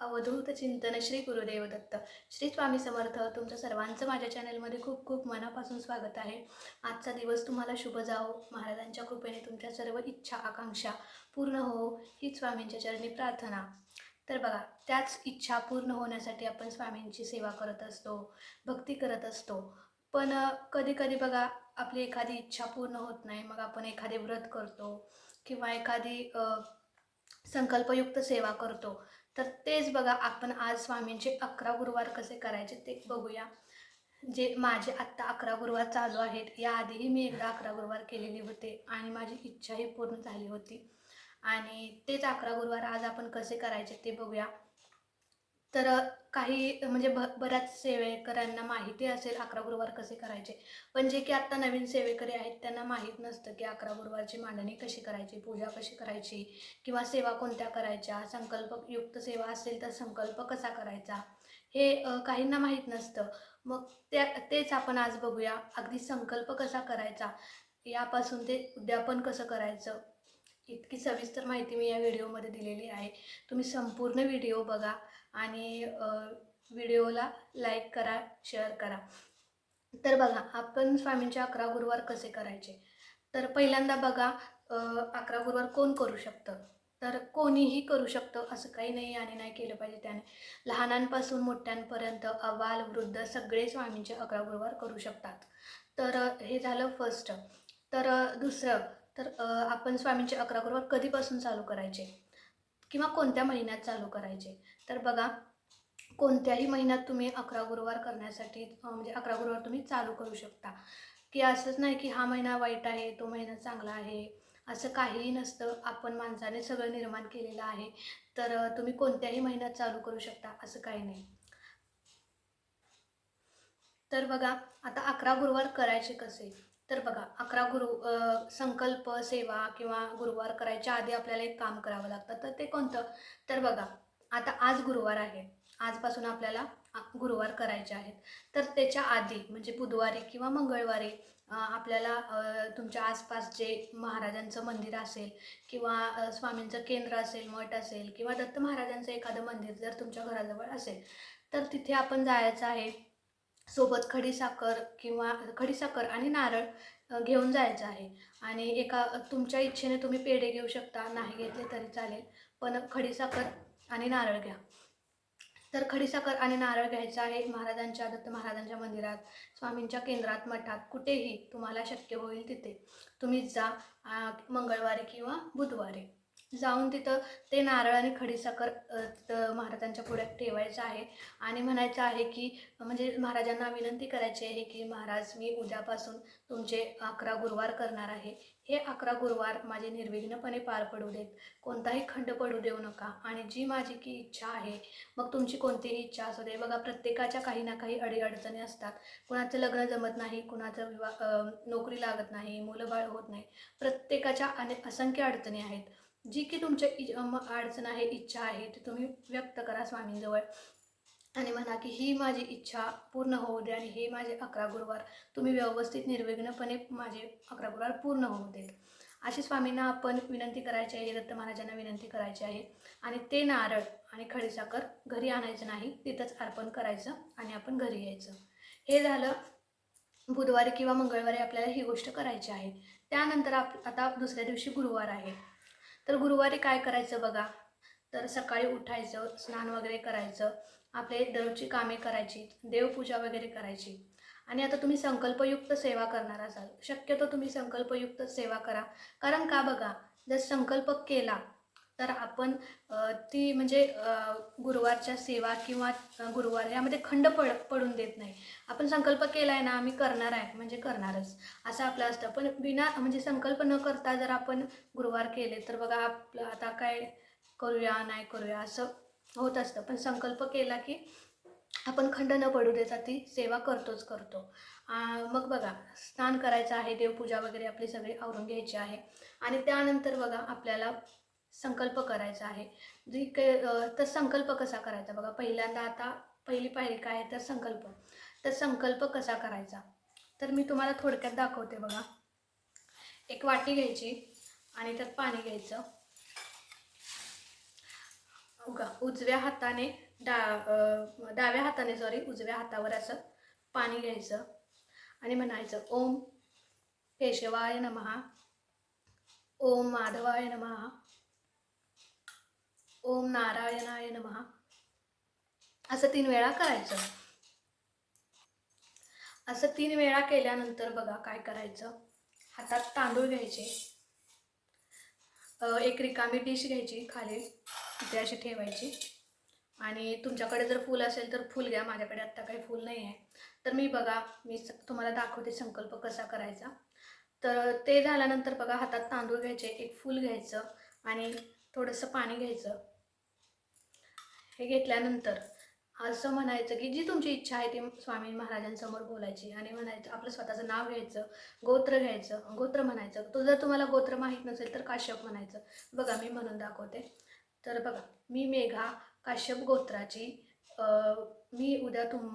अवधूत चिंतन श्री गुरुदेव दत्त. श्री स्वामी समर्थ तुमचं सर्वांचं माझ्या चॅनलमध्ये खूप खूप मनापासून स्वागत आहे. आजचा दिवस तुम्हाला शुभ जाओ महाराजांच्या कृपेने तुमच्या सर्व इच्छा आकांक्षा पूर्ण हो ही स्वामींच्या चरणी प्रार्थना. तर बघा त्याच इच्छा पूर्ण होण्यासाठी आपण स्वामींची सेवा करत असतो भक्ती करत असतो. पण कधी कधी बघा आपली एखादी इच्छा पूर्ण होत नाही. मग आपण एखादे व्रत करतो किंवा एखादी संकल्पयुक्त सेवा करतो. तर तेच बघा आपण आज स्वामींचे अकरा गुरुवार कसे करायचे ते बघूया. जे माझे आत्ता अकरा गुरुवार चालू आहेत याआधीही मी एकदा अकरा गुरुवार केलेले होते आणि माझी इच्छाही पूर्ण झाली होती. आणि तेच अकरा गुरुवार आज आपण कसे करायचे ते बघूया. तर काही म्हणजे ब बऱ्याच सेवेकऱ्यांना माहिती असेल अकरा गुरुवार कसे करायचे. पण जे की आत्ता नवीन सेवेकरी आहेत त्यांना माहीत नसतं की अकरा गुरुवारची मांडणी कशी करायची पूजा कशी करायची किंवा सेवा कोणत्या करायच्या संकल्पयुक्त सेवा असेल तर संकल्प कसा करायचा हे काहींना माहीत नसतं. मग त्या तेच आपण आज बघूया. अगदी संकल्प कसा करायचा यापासून ते उद्यापन कसं करायचं इतकी सविस्तर माहिती मी या व्हिडिओमध्ये दिलेली आहे. तुम्ही संपूर्ण व्हिडिओ बघा. आणि व्हिडिओला लाईक करा शेअर करा. तर बघा आपण स्वामींचे अकरा गुरुवार कसे करायचे? तर पहिल्यांदा बघा अकरा गुरुवार कोण करू शकतं? तर कोणीही करू शकतं असं काही नाही आणि नाही केलं पाहिजे त्याने. लहानांपासून मोठ्यांपर्यंत अबाल वृद्ध सगळे स्वामींचे अकरा गुरुवार करू शकतात. तर हे झालं फर्स्ट तर दुसरं तर आपण स्वामींचे अकरा गुरुवार कधीपासून चालू करायचे? किंवा कोणत्या महिन्यात चालू करायचे? तर बघा कोणत्याही महिन्यात तुम्ही अकरा गुरुवार करण्यासाठी म्हणजे अकरा गुरुवार तुम्ही चालू करू शकता. की असंच नाही की हा महिना वाईट आहे तो महिना चांगला आहे असं काहीही नसतं. आपण माणसाने सगळं निर्माण केलेलं आहे तर तुम्ही कोणत्याही महिन्यात चालू करू शकता असं काही नाही. तर बघा आता अकरा गुरुवार करायचे कसे? तर बघा अकरा गुरु संकल्प सेवा किंवा गुरुवार करायच्या आधी आपल्याला एक काम करावं लागतं. तर ते कोणतं? तर बघा आता आज गुरुवार आहे. आजपासून आपल्याला गुरुवार करायचे आहेत. तर त्याच्या आधी म्हणजे बुधवारी किंवा मंगळवारी आपल्याला तुमच्या आसपास जे महाराजांचं मंदिर असेल किंवा स्वामींचं केंद्र असेल मठ असेल किंवा दत्त महाराजांचं एखादं मंदिर जर तुमच्या घराजवळ असेल तर तिथे आपण जायचं आहे. सोबत खडीसाखर किंवा खडीसाखर आणि नारळ घेऊन जायचं आहे. आणि एका तुमच्या इच्छेने तुम्ही पेढे घेऊ शकता. नाही घेतले तरी चालेल. पण खडीसाखर आणि नारळ घ्या. तर खडीसाखर आणि नारळ घ्यायचं आहे महाराजांच्या दत्त महाराजांच्या मंदिरात स्वामींच्या केंद्रात मठात कुठेही तुम्हाला शक्य होईल तिथे. तुम्ही जा मंगळवारी किंवा बुधवारी. जाऊन तिथं ते नारळ आणि खडीसाखर तिथं महाराजांच्या पुढ्यात ठेवायचं आहे. आणि म्हणायचं आहे की म्हणजे महाराजांना विनंती करायची आहे की महाराज मी उद्यापासून तुमचे अकरा गुरुवार करणार आहे. हे अकरा गुरुवार माझे निर्विघ्नपणे पार पडू देत. कोणताही खंड पडू देऊ नका. आणि जी माझी की इच्छा आहे मग तुमची कोणतीही इच्छा असू दे. बघा प्रत्येकाच्या काही ना काही अडीअडचणी असतात. कुणाचं लग्न जमत नाही कुणाचं विवाह नोकरी लागत नाही मुलं बाळ होत नाही. प्रत्येकाच्या अनेक असंख्य अडचणी आहेत. जी की तुमच्या इ- अडचण आहे इच्छा आहे ती तुम्ही व्यक्त करा स्वामींजवळ. आणि म्हणा की ही माझी इच्छा पूर्ण होऊ दे आणि हे माझे अकरा गुरुवार तुम्ही व्यवस्थित निर्विघ्नपणे माझे अकरा गुरुवार पूर्ण होऊ देत अशी स्वामींना आपण विनंती करायची आहे दत्त महाराजांना विनंती करायची आहे. आणि ते नारळ आणि खडीसाखर घरी आणायचं नाही तिथंच अर्पण करायचं आणि आपण घरी यायचं. हे झालं बुधवारी किंवा मंगळवारी आपल्याला ही गोष्ट करायची आहे. त्यानंतर आप आता दुसऱ्या दिवशी गुरुवार आहे. तर गुरुवारी काय करायचं बघा? तर सकाळी उठायचं स्नान वगैरे करायचं आपले दररोजची कामे करायची देवपूजा वगैरे करायची. आणि आता तुम्ही संकल्पयुक्त सेवा करणार असाल. शक्यतो तुम्ही संकल्पयुक्त सेवा करा. कारण का बघा? जर संकल्प केला तर आपण ती म्हणजे गुरुवारच्या सेवा किंवा गुरुवार यामध्ये खंड पड पडून देत नाही. आपण संकल्प केला आहे ना आम्ही करणार आहे म्हणजे करणारच. असं आपलं असतं. पण बिना म्हणजे संकल्प न करता जर आपण गुरुवार केले तर बघा आपलं आता काय करूया नाही करूया असं होत असतं. पण संकल्प केला की आपण खंड न पडू देता ती सेवा करतोच करतो. मग बघा स्नान करायचं आहे देवपूजा वगैरे आपली सगळी आवरून घ्यायची आहे. आणि त्यानंतर बघा आपल्याला संकल्प करायचा आहे. जी तर संकल्प कसा करायचा? बघा पहिल्यांदा आता पहिली पायरी काय आहे? तर संकल्प. तर संकल्प कसा करायचा? तर मी तुम्हाला थोडक्यात दाखवते बघा. एक वाटी घ्यायची आणि त्यात पाणी घ्यायचं. उगा उजव्या हाताने डा डाव्या हाताने सॉरी उजव्या हातावर असं पाणी घ्यायचं आणि म्हणायचं ओम केशवाय नमहा ओम माधवाय नमहा ओम नारायणाय नमहा असं तीन वेळा करायचं. असं तीन वेळा केल्यानंतर बघा काय करायचं. हातात तांदूळ घ्यायचे. एक रिकामी डिश घ्यायची खाली. तिथे अशी ठेवायची. आणि तुमच्याकडे जर फूल असेल तर फूल घ्या. माझ्याकडे आत्ता काही फूल नाही आहे. तर मी बघा मी तुम्हाला दाखवते संकल्प कसा करायचा. तर ते झाल्यानंतर बघा हातात तांदूळ घ्यायचे. एक फूल घ्यायचं. आणि थोडंसं पाणी घ्यायचं. हे घेतल्यानंतर असं म्हणायचं की जी तुमची इच्छा आहे ती स्वामी महाराजांसमोर बोलायची आणि म्हणायचं आपलं स्वतःचं नाव घ्यायचं गोत्र घ्यायचं गोत्र म्हणायचं. तो जर तुम्हाला गोत्र माहीत नसेल तर काश्यप म्हणायचं. बघा मी म्हणून दाखवते. तर बघा मी मेघा काश्यप गोत्राची मी उद्या तुम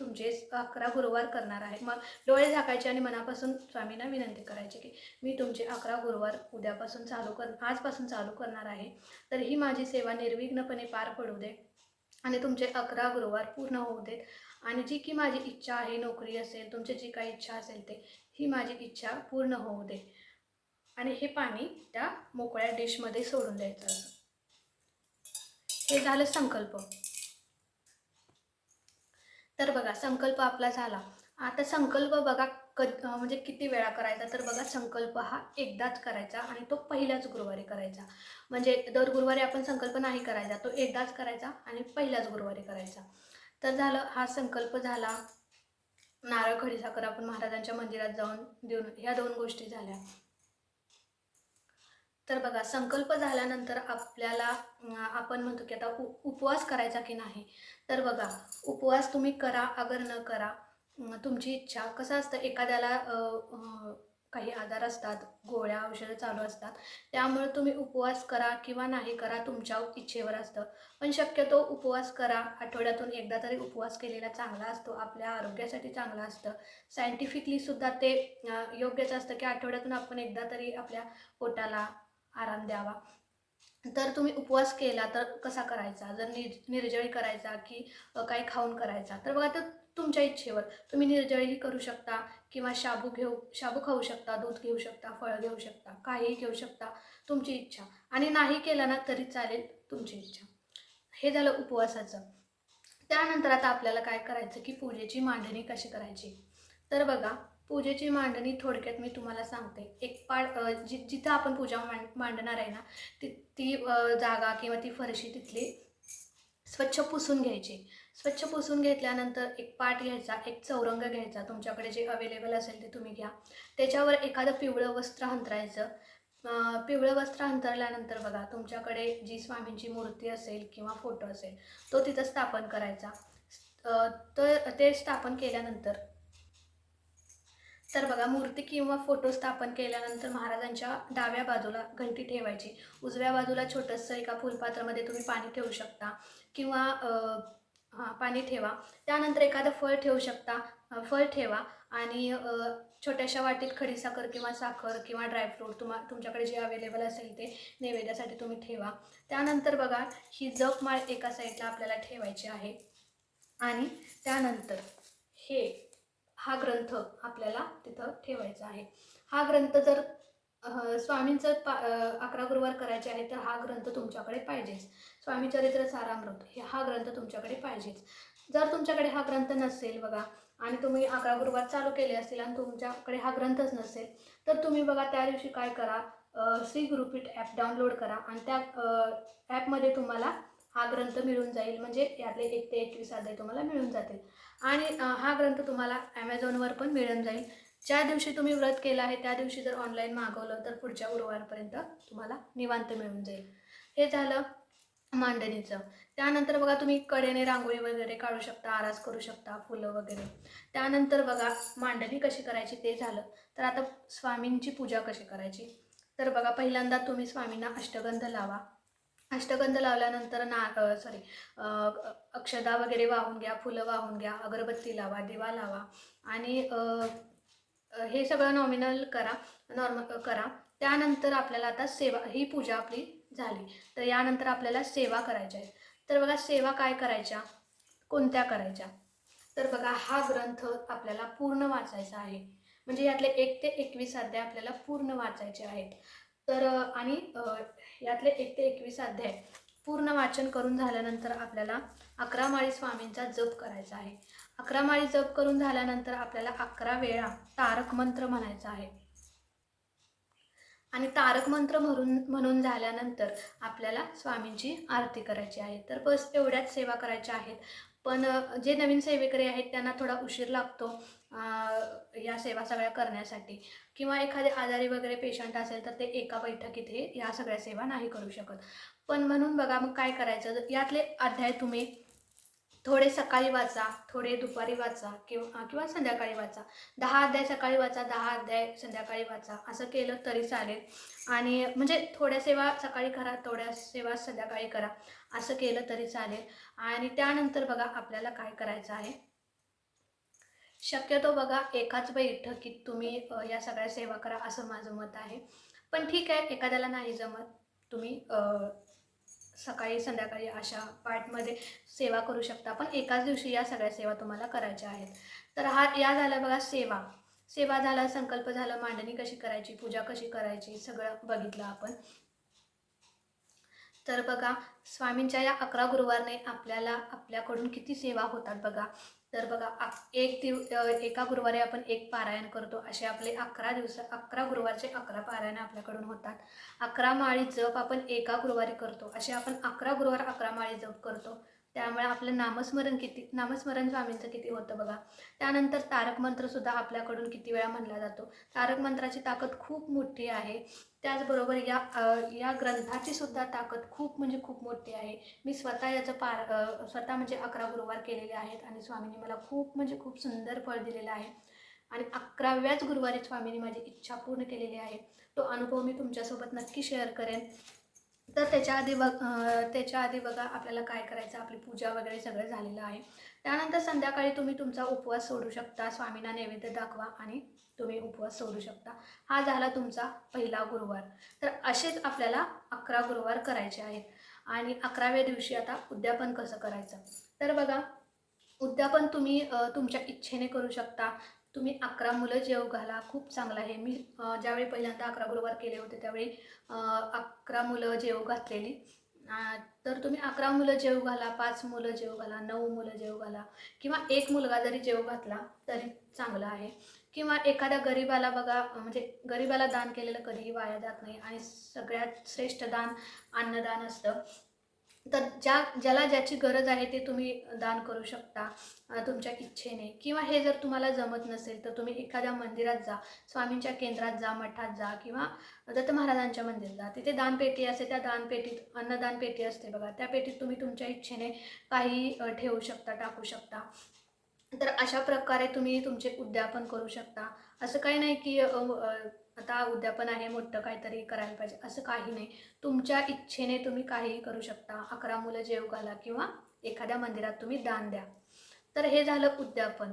तुमचे अकरा गुरुवार करणार आहे. मग डोळे झाकायचे आणि मनापासून स्वामींना विनंती करायची की मी तुमचे अकरा गुरुवार उद्यापासून चालू कर आजपासून चालू करणार आहे. तर ही माझी सेवा निर्विघ्नपणे पार पडू दे आणि तुमचे अकरा गुरुवार पूर्ण होऊ देत आणि जी की माझी इच्छा आहे नोकरी असेल तुमची जी काही इच्छा असेल ते ही माझी इच्छा पूर्ण होऊ दे. आणि हे पाणी त्या मोकळ्या डिशमध्ये सोडून द्यायचं हे झालं संकल्प. तर बघा संकल्प आपला झाला. आता संकल्प बघा क म्हणजे किती वेळा करायचा? तर बघा संकल्प हा एकदाच करायचा आणि तो पहिल्याच गुरुवारी करायचा. म्हणजे दर गुरुवारी आपण संकल्प नाही करायचा तो एकदाच करायचा आणि पहिल्याच गुरुवारी करायचा. तर झालं हा संकल्प झाला. नारळ खडीसाखर आपण महाराजांच्या मंदिरात जाऊन देऊन ह्या दोन गोष्टी झाल्या. तर बघा संकल्प झाल्यानंतर आपल्याला आपण म्हणतो की आता उ उपवास करायचा की नाही? तर बघा उपवास तुम्ही करा अगर न करा तुमची इच्छा. कसं असतं एखाद्याला काही आजार असतात गोळ्या औषधं चालू असतात त्यामुळे तुम्ही उपवास करा किंवा नाही करा तुमच्या इच्छेवर असतं. पण शक्यतो उपवास करा. आठवड्यातून एकदा तरी उपवास केलेला चांगला असतो आपल्या आरोग्यासाठी चांगला असतं. सायंटिफिकली सुद्धा ते योग्यच असतं की आठवड्यातून आपण एकदा तरी आपल्या पोटाला आराम द्यावा. तर तुम्ही उपवास केला तर कसा करायचा? जर निर निर्जळी करायचा की काही खाऊन करायचा? तर बघा तर तुमच्या इच्छेवर. तुम्ही निर्जळीही करू शकता किंवा शाबू घेऊ शाबू खाऊ शकता दूध घेऊ शकता फळं घेऊ शकता काहीही घेऊ शकता तुमची इच्छा. आणि नाही केला ना तरी चालेल तुमची इच्छा. हे झालं उपवासाचं. त्यानंतर आता आपल्याला काय करायचं की पूजेची मांडणी कशी करायची? तर बघा पूजेची मांडणी थोडक्यात मी तुम्हाला सांगते. एक पाड जि जिथं आपण पूजा मांड मांडणार आहे ना ती ती जागा किंवा ती फरशी तिथली स्वच्छ पुसून घ्यायची. स्वच्छ पुसून घेतल्यानंतर एक पाट घ्यायचा एक चौरंग घ्यायचा तुमच्याकडे जे अवेलेबल असेल ते तुम्ही घ्या. त्याच्यावर एखादं पिवळं वस्त्र अंतरायचं. पिवळं वस्त्र अंतरल्यानंतर बघा तुमच्याकडे जी स्वामींची मूर्ती असेल किंवा फोटो असेल तो तिथं स्थापन करायचा. तर ते स्थापन केल्यानंतर तर बघा मूर्ती किंवा फोटो स्थापन केल्यानंतर महाराजांच्या डाव्या बाजूला घंटी ठेवायची. उजव्या बाजूला छोटंसं एका फुलपात्रामध्ये तुम्ही पाणी ठेवू शकता किंवा हां पाणी ठेवा. त्यानंतर एखादं फळ ठेवू शकता. फळ ठेवा आणि छोट्याशा वाटीत खडीसाखर किंवा साखर किंवा ड्रायफ्रूट तुम्हा तुमच्याकडे जे अवेलेबल असेल ते नैवेद्यासाठी तुम्ही ठेवा. त्यानंतर बघा ही जपमाळ एका साईडला आपल्याला ठेवायची आहे. आणि त्यानंतर हे हा ग्रंथ आपल्याला तिथं ठेवायचा आहे. हा ग्रंथ जर स्वामींचं पा अकरा गुरुवार करायचे आहे तर हा ग्रंथ तुमच्याकडे पाहिजेच. स्वामी चरित्र सारामृत हे हा ग्रंथ तुमच्याकडे पाहिजेच. जर तुमच्याकडे हा ग्रंथ नसेल बघा आणि तुम्ही अकरा गुरुवार चालू केले असतील आणि तुमच्याकडे हा ग्रंथच नसेल तर तुम्ही बघा त्या दिवशी काय करा श्री गुरुपीठ ॲप डाउनलोड करा आणि त्या ॲपमध्ये तुम्हाला हा ग्रंथ मिळून जाईल म्हणजे यातले एक ते एकवीस अध्याय तुम्हाला मिळून जातील. आणि हा ग्रंथ तुम्हाला ॲमेझॉनवर पण मिळून जाईल. ज्या दिवशी तुम्ही व्रत केलं आहे त्या दिवशी जर ऑनलाईन मागवलं तर पुढच्या गुरुवारपर्यंत तुम्हाला निवांत मिळून जाईल. हे झालं मांडणीचं. त्यानंतर बघा तुम्ही कडेने रांगोळी वगैरे काढू शकता आरास करू शकता फुलं वगैरे. त्यानंतर बघा मांडणी कशी करायची ते झालं. तर आता स्वामींची पूजा कशी करायची? तर बघा पहिल्यांदा तुम्ही स्वामींना अष्टगंध लावा. अष्टगंध लावल्यानंतर ना सॉरी अक्षदा वगैरे वाहून घ्या फुलं वाहून घ्या अगरबत्ती लावा दिवा लावा आणि हे सगळं नॉमिनल करा नॉर्मल करा. त्यानंतर आपल्याला आता सेवा ही पूजा आपली झाली. तर यानंतर आपल्याला सेवा करायच्या आहेत तर बघा सेवा काय करायच्या? कोणत्या करायच्या? तर बघा हा ग्रंथ आपल्याला पूर्ण वाचायचा आहे. म्हणजे यातले एक ते एकवीस अध्याय आपल्याला पूर्ण वाचायचे आहेत. तर आणि यातले एक ते एकवीस अध्याय पूर्ण वाचन करून झाल्यानंतर आपल्याला अकरा माळी स्वामींचा जप करायचा आहे. अकरा माळी जप करून झाल्यानंतर आपल्याला अकरा वेळा तारक मंत्र म्हणायचा आहे. आणि तारक मंत्र म्हणून म्हणून झाल्यानंतर आपल्याला स्वामींची आरती करायची आहे. तर बस एवढ्याच सेवा करायच्या आहेत. पण जे नवीन सेवेकरी आहेत त्यांना थोडा उशीर लागतो या सेवा सगळ्या करण्यासाठी. किंवा एखादे आजारी वगैरे पेशंट असेल तर ते एका बैठकीत हे या सगळ्या सेवा नाही करू शकत. पण म्हणून बघा मग काय करायचं? यातले अध्याय तुम्ही थोडे सकाळी वाचा थोडे दुपारी वाचा किंवा किंवा संध्याकाळी वाचा. दहा अध्याय सकाळी वाचा दहा अध्याय संध्याकाळी वाचा. असं केलं तरी चालेल. आणि म्हणजे थोड्या सेवा सकाळी करा थोड्या सेवा संध्याकाळी करा. असं केलं तरी चालेल. आणि त्यानंतर बघा आपल्याला काय करायचं आहे. शक्यतो बघा एकाच बैठकीत तुम्ही या सगळ्या सेवा करा असं माझं मत आहे. पण ठीक आहे एखाद्याला नाही जमत तुम्ही सकाळी संध्याकाळी अशा पार्टमध्ये सेवा करू शकता. पण एकाच दिवशी या सगळ्या सेवा तुम्हाला करायच्या आहेत. तर हा या झाल्या बघा सेवा. सेवा झाला संकल्प झाला मांडणी कशी करायची पूजा कशी करायची सगळं बघितलं आपण. तर बघा स्वामींच्या या अकरा गुरुवारने आपल्याला आपल्याकडून किती सेवा होतात बघा. तर बघा एक दिव एका गुरुवारी आपण एक पारायण करतो. असे आपले अकरा दिवस अकरा गुरुवारचे अकरा पारायण आपल्याकडून होतात. अकरा माळी जप आपण एका गुरुवारी करतो. असे आपण अकरा गुरुवार अकरा माळी जप करतो. त्यामुळे आपलं नामस्मरण किती नामस्मरण स्वामींचं किती होतं बघा. त्यानंतर तारक मंत्रसुद्धा आपल्याकडून किती वेळा म्हणला जातो. तारक मंत्राची ताकद खूप मोठी आहे. त्याचबरोबर या या ग्रंथाची सुद्धा ताकद खूप म्हणजे खूप मोठी आहे. मी स्वतः याचं पार स्वतः म्हणजे अकरा गुरुवार केलेले आहेत आणि स्वामींनी मला खूप म्हणजे खूप सुंदर फळ दिलेलं आहे. आणि अकराव्याच गुरुवारी स्वामींनी माझी इच्छा पूर्ण केलेली आहे. तो अनुभव मी तुमच्यासोबत नक्की शेअर करेन. तर त्याच्या आधी बघ त्याच्या आधी बघा आपल्याला काय करायचं आपली पूजा वगैरे सगळं झालेलं आहे. त्यानंतर संध्याकाळी तुम्ही तुमचा उपवास सोडू शकता स्वामींना नैवेद्य दाखवा आणि तुम्ही उपवास सोडू शकता. हा झाला तुमचा पहिला गुरुवार. तर असेच आपल्याला अकरा गुरुवार करायचे आहेत. आणि अकराव्या दिवशी आता उद्यापन कसं करायचं? तर बघा उद्यापन तुम्ही तुमच्या इच्छेने करू शकता. तुम्ही अकरा मुलं जेव घाला खूप चांगलं आहे. मी ज्यावेळी पहिल्यांदा अकरा गुरुवार केले होते त्यावेळी अकरा मुलं जेव घातलेली. तर तुम्ही अकरा मुलं जेव घाला पाच मुलं जेव घाला नऊ मुलं जेव घाला किंवा एक मुलगा जरी जेव घातला तरी चांगलं आहे. किंवा एखाद्या गरिबाला बघा म्हणजे गरिबाला दान केलेलं कधीही वाया जात नाही आणि सगळ्यात श्रेष्ठ दान अन्नदान असतं. तर ज्या ज्याला ज्याची गरज आहे ते तुम्ही दान करू शकता तुमच्या इच्छेने. किंवा हे जर तुम्हाला जमत नसेल तर तुम्ही एखाद्या मंदिरात जा स्वामींच्या केंद्रात जा मठात जा किंवा दत्त महाराजांच्या मंदिरात जा. तिथे दानपेटी असते त्या दानपेटीत अन्नदान पेटी असते बघा. त्या पेटीत तुम्ही तुमच्या इच्छेने काही ठेवू शकता टाकू शकता. तर अशा प्रकारे तुम्ही तुमचे उद्यापन करू शकता. असं काही नाही की आता उद्या आता उद्यापन आहे मोठं काहीतरी करायला पाहिजे असं काही नाही. तुमच्या इच्छेने तुम्ही काहीही करू शकता. अकरा मुलं जेव घाला किंवा एखाद्या मंदिरात तुम्ही दान द्या. तर हे झालं उद्यापन.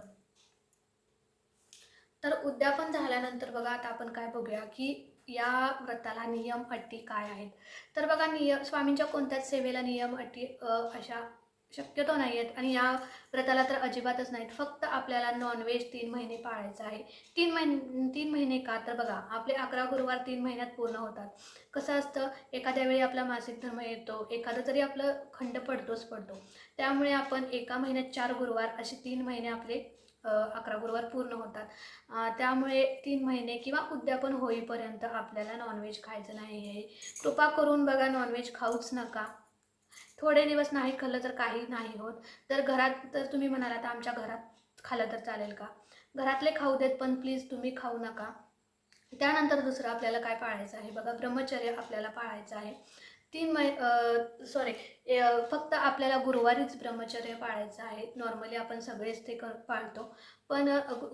तर उद्यापन झाल्यानंतर बघा आता आपण काय बघूया की या व्रताला नियम अटी काय आहेत? तर बघा नियम स्वामींच्या कोणत्याच सेवेला नियम अटी अशा शक्यतो नाही आहेत आणि या व्रताला तर अजिबातच नाहीत. फक्त आपल्याला नॉनव्हेज तीन महिने पाळायचं आहे. तीन महिने तीन महिने का? तर बघा आपले अकरा गुरुवार तीन महिन्यात पूर्ण होतात. कसं असतं? एखाद्या वेळी आपला मासिक धर्म येतो. एखादं तरी आपलं खंड पडतोच पडतो. त्यामुळे आपण एका महिन्यात चार गुरुवार असे तीन महिने आपले अकरा गुरुवार पूर्ण होतात. त्यामुळे तीन महिने किंवा उद्यापन होईपर्यंत आपल्याला नॉनव्हेज खायचं नाही आहे कृपा करून बघा नॉनव्हेज खाऊच नका. थोडे दिवस नाही खाल्लं तर काही नाही होत. तर घरात तर तुम्ही म्हणालात आमच्या घरात खाल्लं तर चालेल का? घरातले खाऊ देत पण प्लीज तुम्ही खाऊ नका. त्यानंतर दुसरं आपल्याला काय पाळायचं आहे? बघा ब्रह्मचर्य आपल्याला पाळायचं आहे. तीन मै सॉरी फक्त आपल्याला गुरुवारीच ब्रह्मचर्य पाळायचं आहे. नॉर्मली आपण सगळेच ते कर पाळतो. पण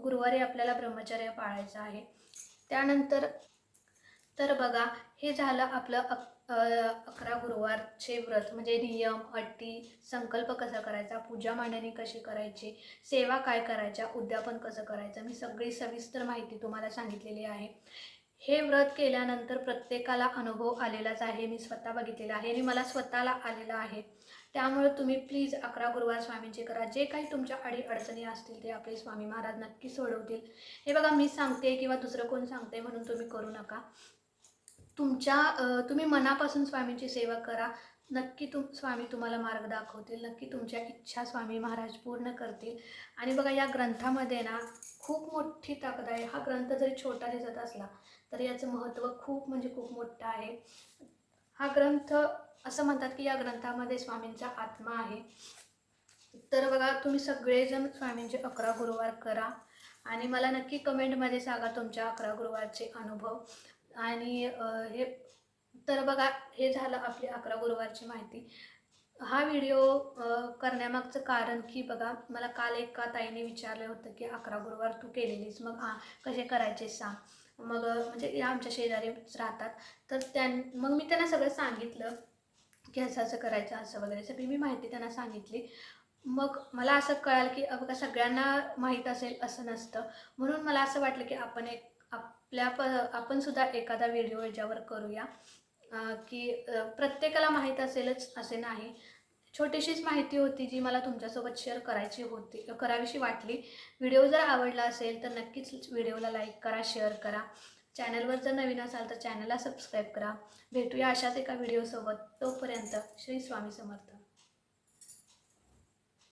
गुरुवारी आपल्याला ब्रह्मचर्य पाळायचं आहे. त्यानंतर तर बघा हे झालं आपलं अक अकरा गुरुवारचे व्रत म्हणजे नियम अटी संकल्प कसा करायचा पूजा मांडणी कशी करायची सेवा काय करायच्या उद्यापन कसं करायचं मी सगळी सविस्तर माहिती तुम्हाला सांगितलेली आहे. हे व्रत केल्यानंतर प्रत्येकाला अनुभव आलेलाच आहे मी स्वतः बघितलेला आहे आणि मला स्वतःला आलेला आहे. त्यामुळे तुम्ही प्लीज अकरा गुरुवार स्वामींचे करा जे काही तुमच्या अडी अडचणी असतील ते आपले स्वामी महाराज नक्की सोडवतील. हे बघा मी सांगते किंवा दुसरं कोण सांगते म्हणून तुम्ही करू नका. तुमच्या तुम्ही मनापासून स्वामींची सेवा करा. नक्की तुम स्वामी तुम्हाला मार्ग दाखवतील. नक्की तुमच्या इच्छा स्वामी महाराज पूर्ण करतील. आणि बघा या ग्रंथामध्ये ना खूप मोठी ताकद आहे. हा ग्रंथ जरी छोटा दिसत असला तरी याचं महत्त्व खूप म्हणजे खूप मोठं आहे. हा ग्रंथ असं म्हणतात की या ग्रंथामध्ये स्वामींचा आत्मा आहे. तर बघा तुम्ही सगळेजण स्वामींचे अकरा गुरुवार करा. आणि मला नक्की कमेंटमध्ये सांगा तुमच्या अकरा गुरुवारचे अनुभव. आणि हे तर बघा हे झालं आपली अकरा गुरुवारची माहिती. हा व्हिडिओ करण्यामागचं कारण की बघा मला काल एका ताईने विचारलं होतं की अकरा गुरुवार तू केलेलीस मग हां कसे करायचे सांग? मग म्हणजे या आमच्या शेजारीच राहतात. तर त्यां मग मी त्यांना सगळं सांगितलं की असं असं करायचं असं वगैरे सगळी मी माहिती त्यांना सांगितली. मग मला असं कळालं की बघा सगळ्यांना माहीत असेल असं नसतं. म्हणून मला असं वाटलं की आपण एक आपल्या प आपण सुद्धा एखादा व्हिडिओ याच्यावर करूया. की प्रत्येकाला माहीत असेलच असे नाही. छोटीशीच माहिती होती जी मला तुमच्यासोबत शेअर करायची होती करावीशी वाटली. व्हिडिओ जर आवडला असेल तर नक्कीच व्हिडिओला लाईक करा शेअर करा. चॅनलवर जर नवीन असाल तर चॅनलला सबस्क्राईब करा. भेटूया अशाच एका व्हिडिओसोबत तोपर्यंत श्री स्वामी समर्थ.